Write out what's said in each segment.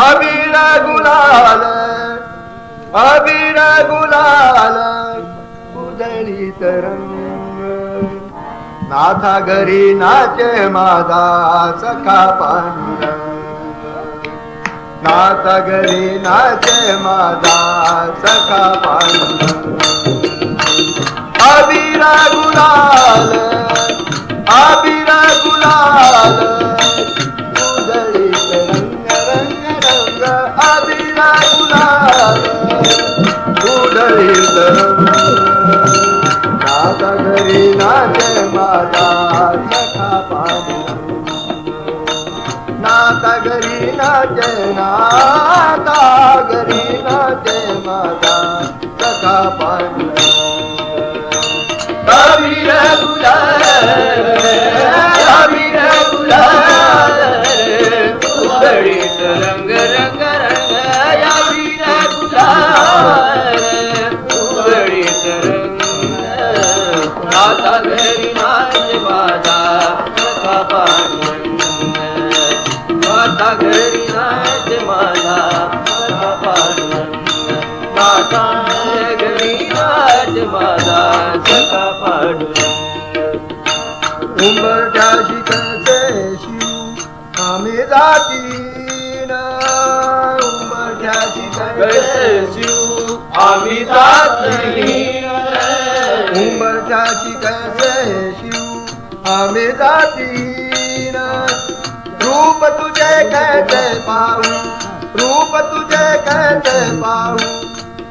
अबीर गुलाल अबीर गुलाल उदळी तरंग नाथा घरी नाचे माझा सखा पांडुरंग. नाथा घरी नाचे माझा सखा पांडुरंग. अबीरा गुलाल उधळीत दादा घरी नाचे माझा सखा पांडुरंग नाता घरी नाचे नाता घरी नाचे माझा सखा पांडुरंग उंबरठ्या शिकसे शिव? आम्ही जातीन उंबरठ्या शिकसे शिव आम्ही जातीन उंबरठ्या शिकसे शिव आम्ही जातीन रूप तुझे कैसे पाहू रूप तुझे कैसे पाहू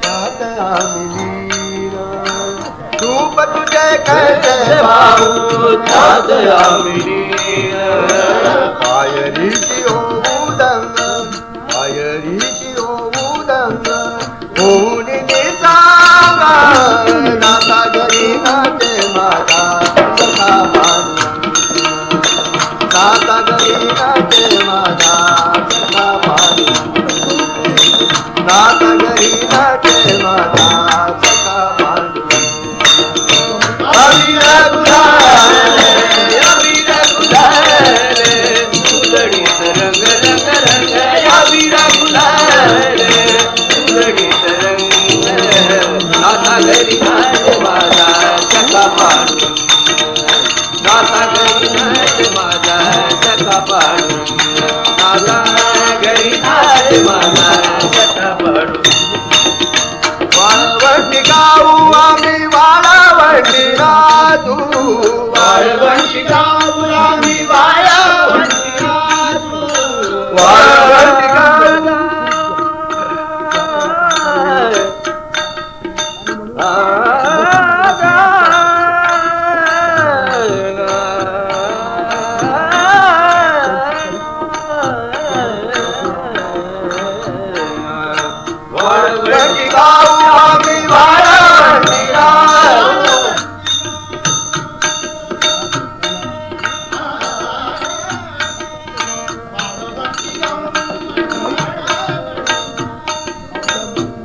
त्यात आम्ही लीन रूप तुझे कैसे पाहू त्यात आम्ही पायरीची होऊ दंग पायरीची होऊ दंग होऊन सांगा सखा पांडुरंग नाता घरी नाच माझा सखा पांडुरंग वाळवंटी गाऊ आम्ही वाळवंटी राजू वाळवंटी गाऊ आम्ही वाळवंटी राजू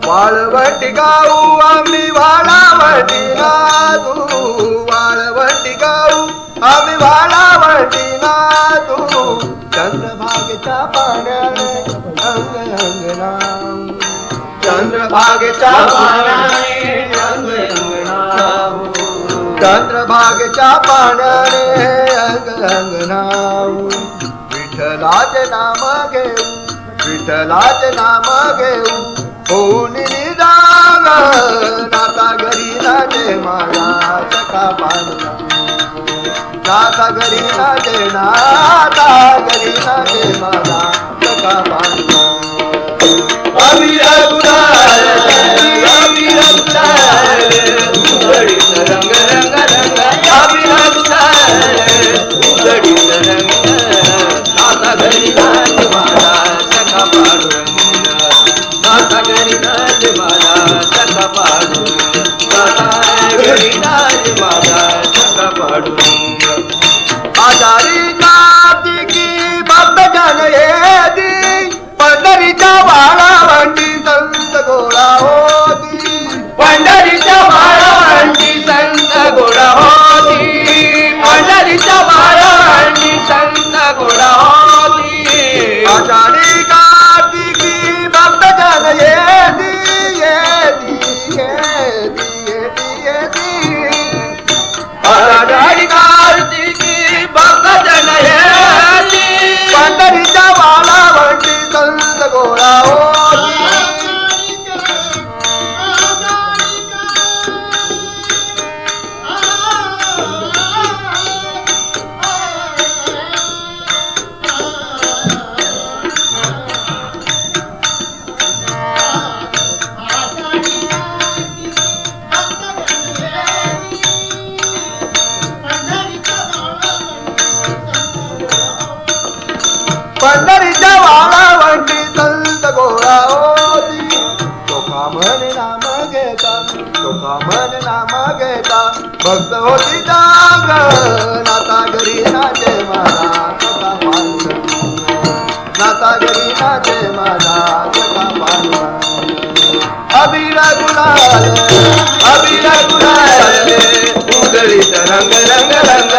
वाळवंटी गाऊ आम्ही वाळावटी राजू वाळवटी गाऊ आम्ही वाळावटी चंद्रभागेच्या चंद्रभागेच्या पाण्याने अंग अंगणाऊ विठ्ठलाचे नाम घेऊ विठ्ठलाचे नाम घेऊ होऊन निदान नाता घरी राजे माझा सखा पांडुरा नाता घरी राजे नाता घरी राजे माझा सखा पांडुरा अबीर गुलाल तुका मन भक्त होती जाग नाता घरी नाचे माझा अभिला गुलाल अभिला गुलाल. उगळीत रंग रंग रंग